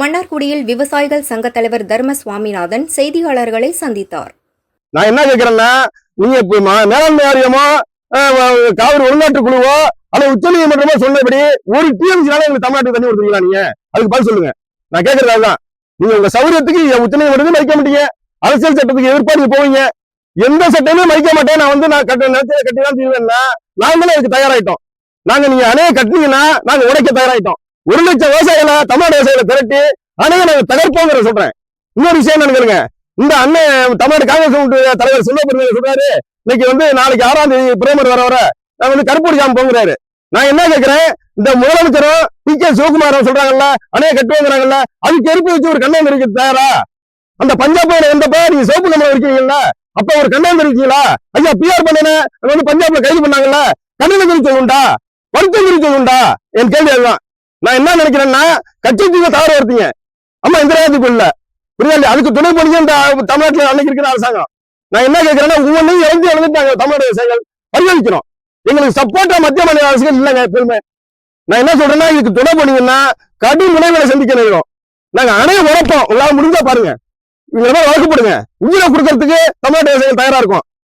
மன்னார்குடியில் விவசாயிகள் சங்க தலைவர் தர்ம சுவாமிநாதன் செய்தியாளர்களை சந்தித்தார். நான் என்ன கேட்கிறேன்னா நீங்க மேலாண்மை வாரியமோ காவிரி உள்நாட்டு குழுவோ அல்லது உச்ச நீதிமன்றமோ சொன்னபடி ஒரு டிஎம்சினால எங்களுக்கு தமிழ்நாட்டுக்கு தண்ணி கொடுத்துருக்கீங்களா நீங்க? அதுக்கு பதில் சொல்லுங்க. நான் கேட்கறது அதுதான். நீங்க உங்க சௌரியத்துக்கு உச்ச நீதிமன்றத்தையும் மதிக்க மாட்டீங்க. அரசியல் சட்டத்துக்கு எதிர்ப்பா போவீங்க. எந்த சட்டமே மதிக்க மாட்டேன். நான் வந்து நான் கட்ட நினைச்சதை கட்டி தான் தீர்வேன்னா நாங்களும் அதுக்கு தயாராயிட்டோம். நாங்க நீங்க அணையை கட்டினீங்கன்னா நாங்க உடைக்க தயாராயிட்டோம். ஒரு லட்சம் விவசாயிகளை தமிழ்நாடு விவசாயிகளை திரட்டி அணையை நாங்கள் தகர்ப்போங்கிற சொல்றேன். இன்னொரு விஷயம் என்ன இந்த அண்ணன் தமிழ்நாடு காங்கிரஸ் கமிட்டி தலைவர் சின்ன பெருமையை சொல்றாரு இன்னைக்கு வந்து நாளைக்கு ஆறாம் தேதி பிரேமர் வர வர நான் வந்து கருப்பூர் ஜாம் போங்கிறாரு. நான் என்ன கேட்கிறேன் இந்த முதலமைச்சரும் பி. கே. சிவகுமாரும் சொல்றாங்கல்ல அணைய கட்டுவாங்கிறாங்கல்ல அதுக்கு எரிப்பு வச்சு ஒரு கண்ணம் இருக்கு தயாரா? அந்த பஞ்சாப்ல வந்தப்ப நீங்க சிவப்பு கம்பளம் இருக்கீங்கல்ல அப்ப ஒரு கண்ணம் இருக்கீங்களா ஐயா பிஆர் பண்ணன வந்து பஞ்சாப்ல கைது பண்ணாங்கல்ல கண்ணன் தெரிவிச்சது உண்டா? வருத்தம் தெரிவிச்சது உண்டா? என் கேள்வி அதுதான். நான் என்ன நினைக்கிறேன்னா கட்சி தீவை தவறு வருத்தீங்க. அம்மா இந்திராஜுக்கு இல்ல புரியாது? அதுக்கு துணை பண்ணி இந்த தமிழ்நாட்டுல அன்னைக்கு இருக்கிற அரசாங்கம். நான் என்ன கேட்கிறேன்னா ஒவ்வொன்றையும் இழந்து இழந்துட்டாங்க தமிழ்நாடு விவசாயிகள் பரிகரிக்கிறோம் எங்களுக்கு சப்போர்ட்டா மத்திய மாநில அரசுகள் இல்லைங்க எப்பவுமே நான் என்ன சொல்றேன்னா இதுக்கு துணை பண்ணீங்கன்னா கடும் முனைகளை சந்திக்க நேரம் நாங்க அணைய உழைப்போம். எல்லாம் முடிஞ்சா பாருங்க. இவங்க வழக்கு போடுங்க. உயிரை கொடுக்கறதுக்கு தமிழ்நாட்டு விவசாயிகள் தயாரா இருக்கும்.